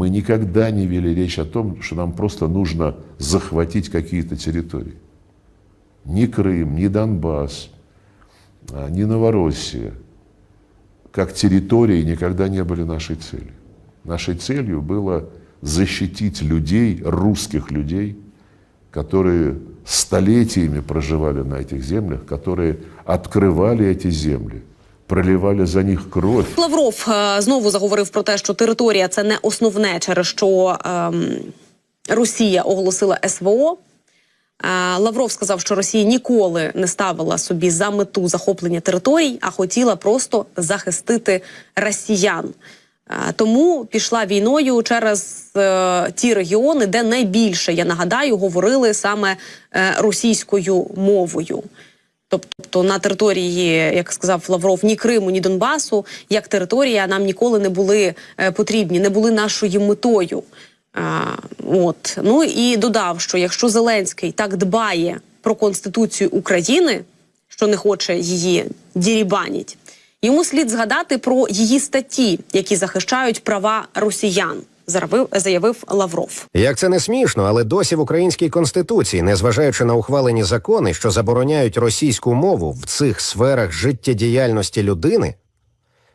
мы никогда не вели речь о том, что нам просто нужно захватить какие-то территории. Ни Крым, ни Донбасс, а, ни Новороссия, как территории, никогда не были нашей целью. Нашей целью было защитить людей, русских людей, которые столетиями проживали на этих землях, которые открывали эти земли, проливали за них кровь. Лавров е, знову заговорив про те, що територія це не основне, через що ем, Росія оголосила СВО. Е, Лавров сказав, що Росія ніколи не ставила собі за мету захоплення територій, а хотіла просто захистити росіян. Е, Тому пішла війною через е, ті регіони, де найбільше, я нагадаю, говорили саме е, російською мовою. Тобто на території, як сказав Лавров, ні Криму, ні Донбасу, як територія нам ніколи не були е, потрібні, не були нашою метою. А, от ну і додав, що якщо Зеленський так дбає про конституцію України, що не хоче її дірібаніть, йому слід згадати про її статті, які захищають права росіян, заявив, заявив Лавров. Як це не смішно, але досі в українській конституції, незважаючи на ухвалені закони, що забороняють російську мову в цих сферах життєдіяльності людини,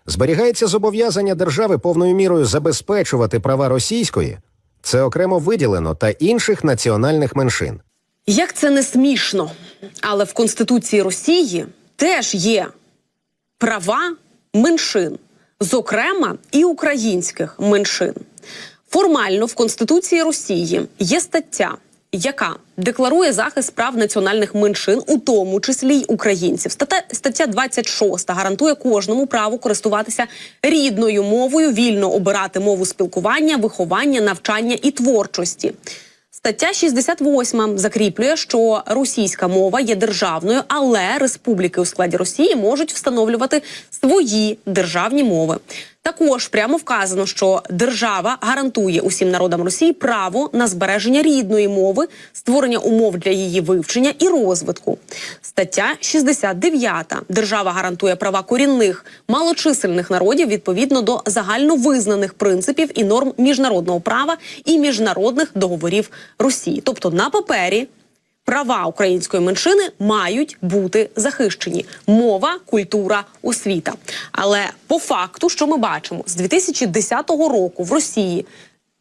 зберігається зобов'язання держави повною мірою забезпечувати права російської, це окремо виділено та інших національних меншин. Як це не смішно, але в Конституції Росії теж є права меншин, зокрема і українських меншин. Формально в Конституції Росії є стаття, яка декларує захист прав національних меншин, у тому числі й українців. Стаття, стаття 26 гарантує кожному право користуватися рідною мовою, вільно обирати мову спілкування, виховання, навчання і творчості. Стаття 68 закріплює, що російська мова є державною, але республіки у складі Росії можуть встановлювати свої державні мови. Також прямо вказано, що держава гарантує усім народам Росії право на збереження рідної мови, створення умов для її вивчення і розвитку. Стаття 69. Держава гарантує права корінних малочисельних народів відповідно до загальновизнаних принципів і норм міжнародного права і міжнародних договорів Росії. Тобто на папері права української меншини мають бути захищені. Мова, культура, освіта. Але по факту, що ми бачимо, з 2010 року в Росії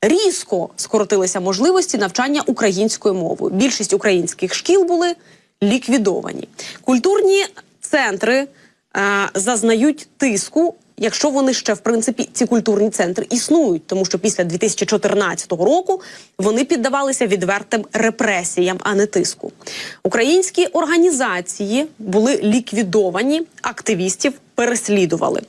різко скоротилися можливості навчання українською мовою. Більшість українських шкіл були ліквідовані. Культурні центри е, зазнають тиску. Якщо вони ще в принципі ці культурні центри існують, тому що після 2014 року вони піддавалися відвертим репресіям, а не тиску. Українські організації були ліквідовані, активістів переслідували.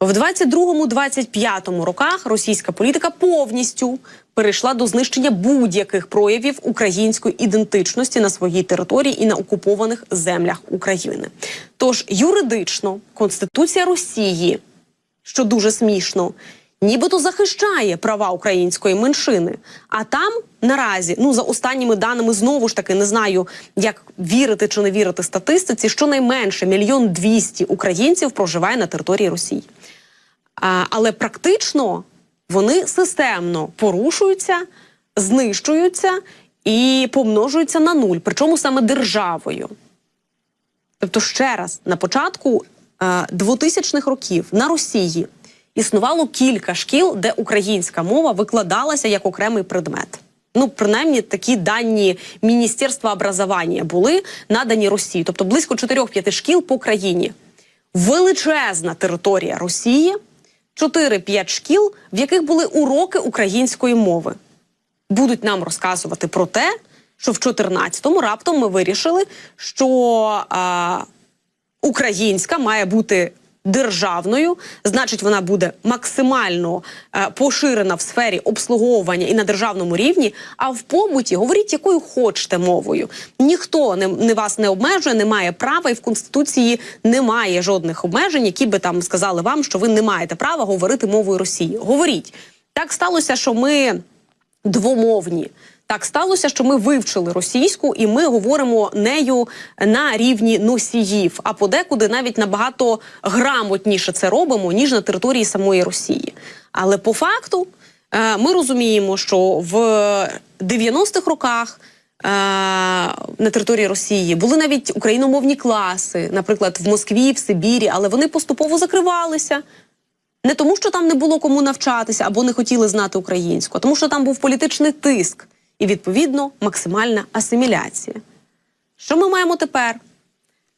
В 22-25 роках російська політика повністю перейшла до знищення будь-яких проявів української ідентичності на своїй території і на окупованих землях України. Тож юридично Конституція Росії, що дуже смішно, нібито захищає права української меншини. А там наразі, ну за останніми даними, знову ж таки не знаю, як вірити чи не вірити статистиці, щонайменше мільйон двісті українців проживає на території Росії. А, але практично вони системно порушуються, знищуються і помножуються на нуль, причому саме державою. Тобто, ще раз, на початку 2000-х років на Росії існувало кілька шкіл, де українська мова викладалася як окремий предмет. Ну, принаймні, такі дані Міністерства образування були надані Росії, тобто близько 4-5 шкіл по країні. Величезна територія Росії, 4-5 шкіл, в яких були уроки української мови. Будуть нам розказувати про те, що в 14-му раптом ми вирішили, що а, українська має бути державною, значить, вона буде максимально е, поширена в сфері обслуговування і на державному рівні. А в побуті говоріть якою хочете мовою. Ніхто не, не вас не обмежує, не має права, і в конституції немає жодних обмежень, які би там сказали вам, що ви не маєте права говорити мовою Росії. Говоріть так сталося, що ми двомовні. Так сталося, що ми вивчили російську, і ми говоримо нею на рівні носіїв, а подекуди навіть набагато грамотніше це робимо ніж на території самої Росії. Але по факту Е, Ми розуміємо, що в 90-х роках е, на території Росії були навіть україномовні класи, наприклад, в Москві, в Сибірі, але вони поступово закривалися. Не тому, що там не було кому навчатися або не хотіли знати українську, а тому, що там був політичний тиск і, відповідно, максимальна асиміляція. Що ми маємо тепер?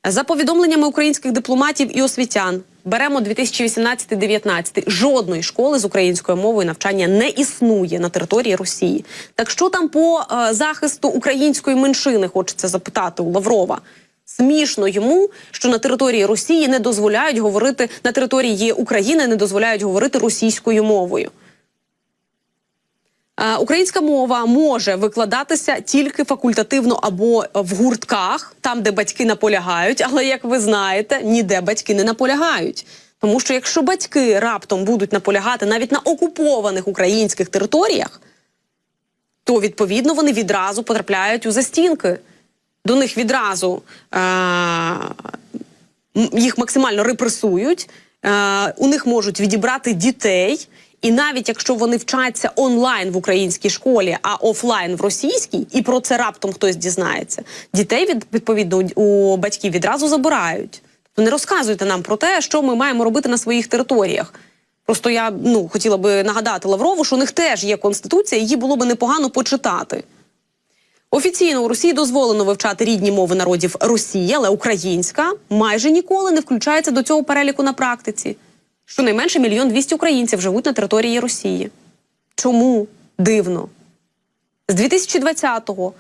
За повідомленнями українських дипломатів і освітян, беремо 2018-19, жодної школи з українською мовою навчання не існує на території Росії. Так що там по е, захисту української меншини хочеться запитати у Лаврова? Смішно йому, що на території Росії не дозволяють говорити на території України, не дозволяють говорити російською мовою. Е, Українська мова може викладатися тільки факультативно або в гуртках, там, де батьки наполягають. Але як ви знаєте, ніде батьки не наполягають. Тому що якщо батьки раптом будуть наполягати навіть на окупованих українських територіях, то відповідно вони відразу потрапляють у застінки. До них відразу е- їх максимально репресують, е- у них можуть відібрати дітей. І навіть якщо вони вчаться онлайн в українській школі, а офлайн в російській, і про це раптом хтось дізнається, дітей від відповідно у батьків відразу забирають. Тобто не розказуйте нам про те, що ми маємо робити на своїх територіях. Просто я ну хотіла би нагадати Лаврову, що у них теж є конституція, її було би непогано почитати. Офіційно у Росії дозволено вивчати рідні мови народів Росії, але українська майже ніколи не включається до цього переліку на практиці. Щонайменше мільйон двісті українців живуть на території Росії. Чому дивно? З 2020-го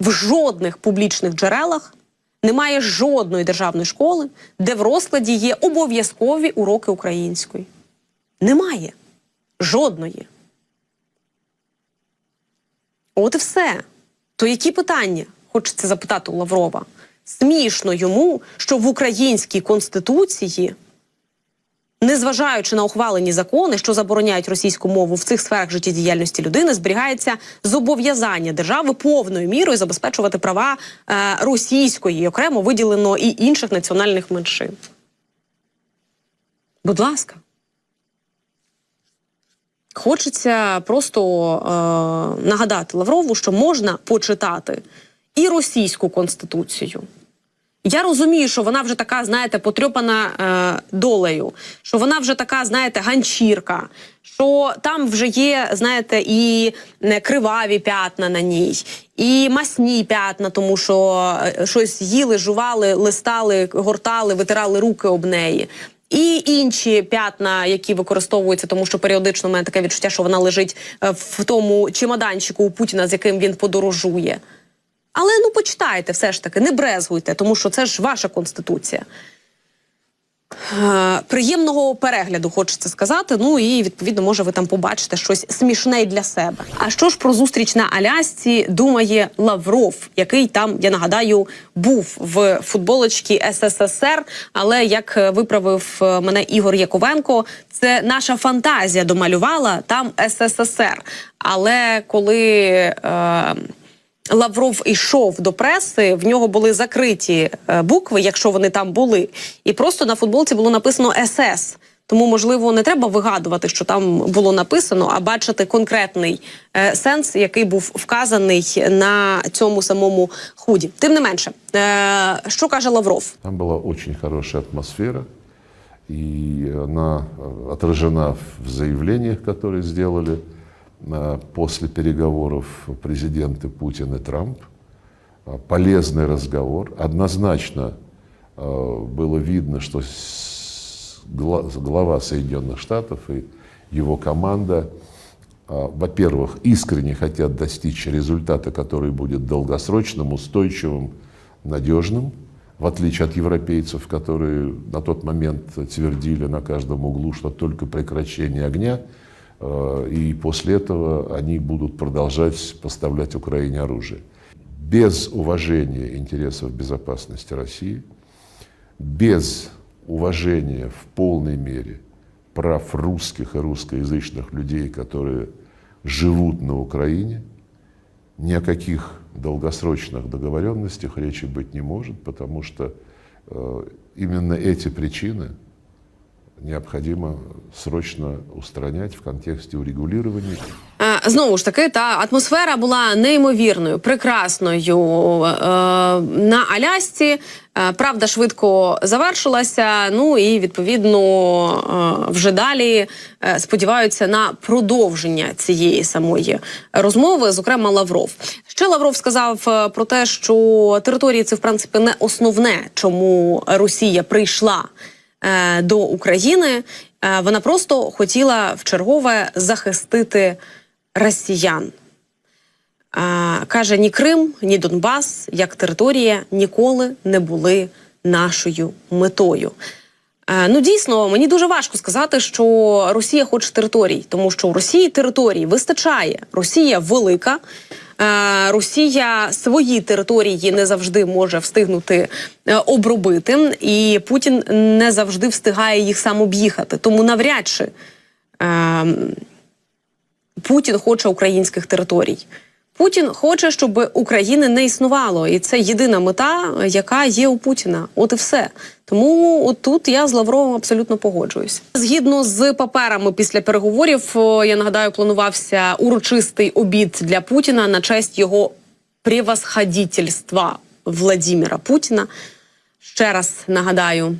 в жодних публічних джерелах немає жодної державної школи, де в розкладі є обов'язкові уроки української. Немає. Жодної. От і все. То які питання? Хочеться запитати у Лаврова. Смішно йому, що в українській конституції, незважаючи на ухвалені закони, що забороняють російську мову в цих сферах життєдіяльності людини, зберігається зобов'язання держави повною мірою забезпечувати права е, російської, окремо виділено і інших національних меншин. Будь ласка. Хочеться просто е, нагадати Лаврову, що можна почитати і російську конституцію. Я розумію, що вона вже така, знаєте, потрьопана е, долею, що вона вже така, знаєте, ганчірка, що там вже є, знаєте, і е, криваві п'ятна на ній, і масні п'ятна, тому що е, щось їли, жували, листали, гортали, витирали руки об неї. І інші п'ятна, які використовуються, тому що періодично в мене таке відчуття, що вона лежить е, в тому чемоданчику у Путіна, з яким він подорожує. Але ну почитайте все ж таки, не брезгуйте, тому що це ж ваша конституція. Е, Приємного перегляду хочеться сказати. Ну і відповідно, може, ви там побачите щось смішне для себе. А що ж про зустріч на Алясці думає Лавров, який там, я нагадаю, був в футболочці СССР. Але як е, виправив е, мене Ігор Яковенко, це наша фантазія домалювала там СССР. Але коли. Е, Лавров йшов до преси, в нього були закриті е, букви, якщо вони там були, і просто на футболці було написано СС. Тому, можливо, не треба вигадувати, що там було написано, а бачити конкретний е, сенс, який був вказаний на цьому самому худі. Тим не менше, е, що каже Лавров? Там была очень хорошая атмосфера, и она э, отражена в заявлениях, которые сделали э, После переговоров президенты Путин и Трамп. Э, Полезный разговор. Однозначно э, было видно, что глава Соединенных Штатов и его команда, э, во-первых, искренне хотят достичь результата, который будет долгосрочным, устойчивым, надежным, в отличие от европейцев, которые на тот момент твердили на каждом углу, что только прекращение огня, э, и после этого они будут продолжать поставлять Украине оружие. Без уважения интересов безопасности России, без уважения в полной мере прав русских и русскоязычных людей, которые живут на Украине, ни о каких долгосрочных договоренностях речи быть не может, потому что э, именно эти причины необходимо срочно устранять в контексте урегулирования. Е, Знову ж таки, та атмосфера була неймовірною, прекрасною е, на Алясці. Е, Правда, швидко завершилася. Ну і відповідно е, вже далі сподіваються на продовження цієї самої розмови. Зокрема, Лавров. Ще Лавров сказав про те, що території це в принципі не основне, чому Росія прийшла до України. Е, Вона просто хотіла в чергове захистити росіян. Каже, ні Крим, ні Донбас, як територія ніколи не були нашою метою. Е, ну, дійсно, мені дуже важко сказати, що Росія хоче територій, тому що у Росії територій вистачає. Росія велика. Е, Росія свої території не завжди може встигнути е, обробити, і Путін не завжди встигає їх сам об'їхати. Тому навряд чи ем, Путін хоче українських територій. Путін хоче, щоб України не існувало, і це єдина мета, яка є у Путіна. От і все. Тому тут я з Лавровим абсолютно погоджуюсь. Згідно з паперами після переговорів, я нагадаю, планувався урочистий обід для Путіна на честь його превосходительства Владіміра Путіна. Ще раз нагадаю,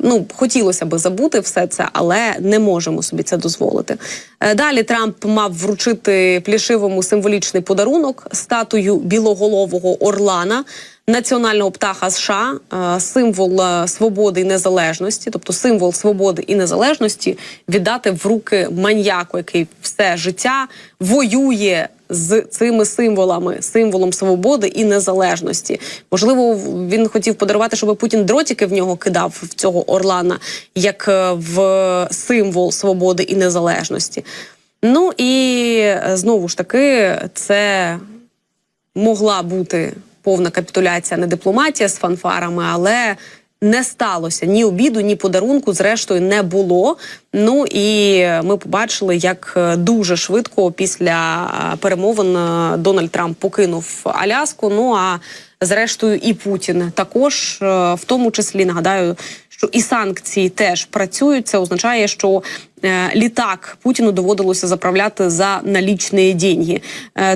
ну хотілося би забути все це, але не можемо собі це дозволити. Е, Далі Трамп мав вручити плішивому символічний подарунок статую білоголового орлана, національного птаха США, е, символ е, свободи і незалежності, тобто символ свободи і незалежності, віддати в руки маньяку, який все життя воює з цими символами, символом свободи і незалежності. Можливо, він хотів подарувати, щоб Путін дротики в нього кидав в цього Орлана як е, в символ свободи і незалежності. Ну і знову ж таки, це могла бути повна капітуляція, не дипломатія з фанфарами, але не сталося ні обіду, ні подарунку. Зрештою, не було. Ну і ми побачили, як е, дуже швидко після е, перемовин е, Дональд Трамп покинув Аляску. Ну а зрештою, і Путін також, в тому числі нагадаю, що і санкції теж працюють. Це означає, що літак Путіну доводилося заправляти за налічні деньги,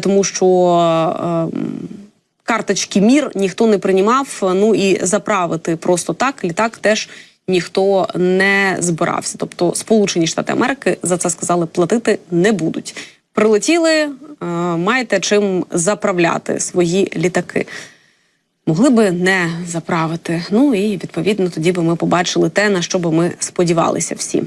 тому що. Карточки мір ніхто не приймав. Ну і заправити просто так літак теж ніхто не збирався. Тобто, Сполучені Штати Америки за це сказали платити не будуть. Прилетіли, е, маєте чим заправляти свої літаки. Могли би не заправити. Ну і відповідно тоді би ми побачили те, на що би ми сподівалися всі.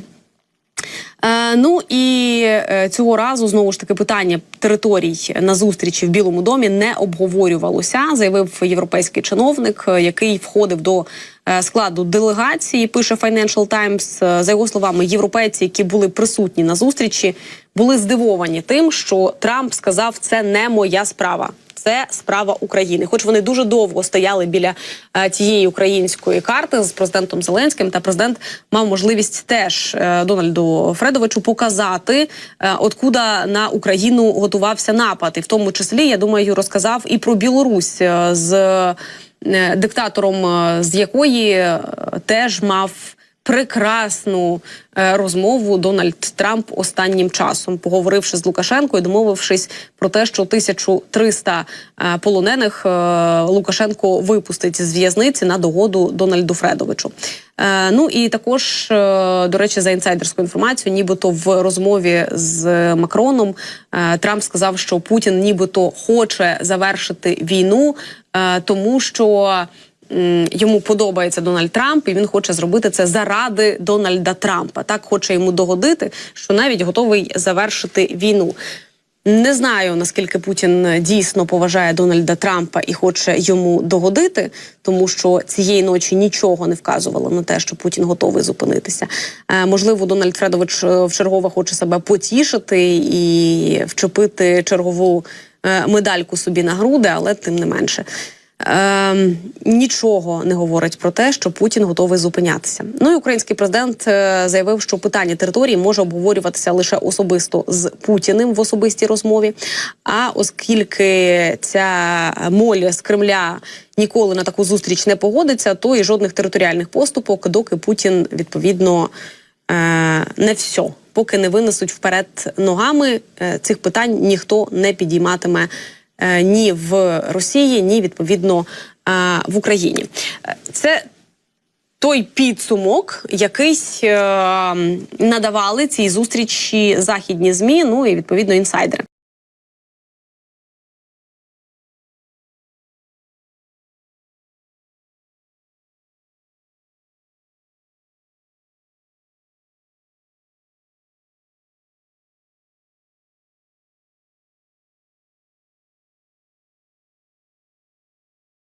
Е, ну і е, цього разу знову ж таки питання територій на зустрічі в Білому домі не обговорювалося, заявив європейський чиновник, е, який входив до складу делегації. Пише Financial Times. Е, За його словами, європейці, які були присутні на зустрічі, були здивовані тим, що Трамп сказав, це не моя справа. Це справа України, хоч вони дуже довго стояли біля е, тієї української карти з президентом Зеленським, та президент мав можливість теж е, Дональду Фредовичу показати, е, откуда на Україну готувався напад, і в тому числі я думаю, розказав і про Білорусь е, з е, диктатором, е, з якої е, теж мав прекрасну е, розмову Дональд Трамп останнім часом, поговоривши з Лукашенко і домовившись про те, що 1300 е, полонених е, Лукашенко випустить з в'язниці на догоду Дональду Фредовичу. Е, ну і також, е, до речі, за інсайдерською інформацією, нібито в розмові з Макроном е, Трамп сказав, що Путін нібито хоче завершити війну, тому що. Йому подобається Дональд Трамп, і він хоче зробити це заради Дональда Трампа. Так хоче йому догодити, що навіть готовий завершити війну. Не знаю наскільки Путін дійсно поважає Дональда Трампа і хоче йому догодити, тому що цієї ночі нічого не вказувало на те, що Путін готовий зупинитися. Е, можливо, Дональд Фредович в вчергове хоче себе потішити і вчепити чергову е, медальку собі на груди, але тим не менше. Ем, нічого не говорить про те, що Путін готовий зупинятися. Ну і український президент е, заявив, що питання території може обговорюватися лише особисто з Путіним в особистій розмові. А оскільки ця моль з Кремля ніколи на таку зустріч не погодиться, то і жодних територіальних поступок, доки Путін відповідно е, не все. Поки не винесуть вперед ногами, е, цих питань ніхто не підійматиме е, ні в Росії, ні відповідно е, в Україні. Е, Це той підсумок, який е, надавали цій зустрічі західні змі, ну і відповідно інсайдери.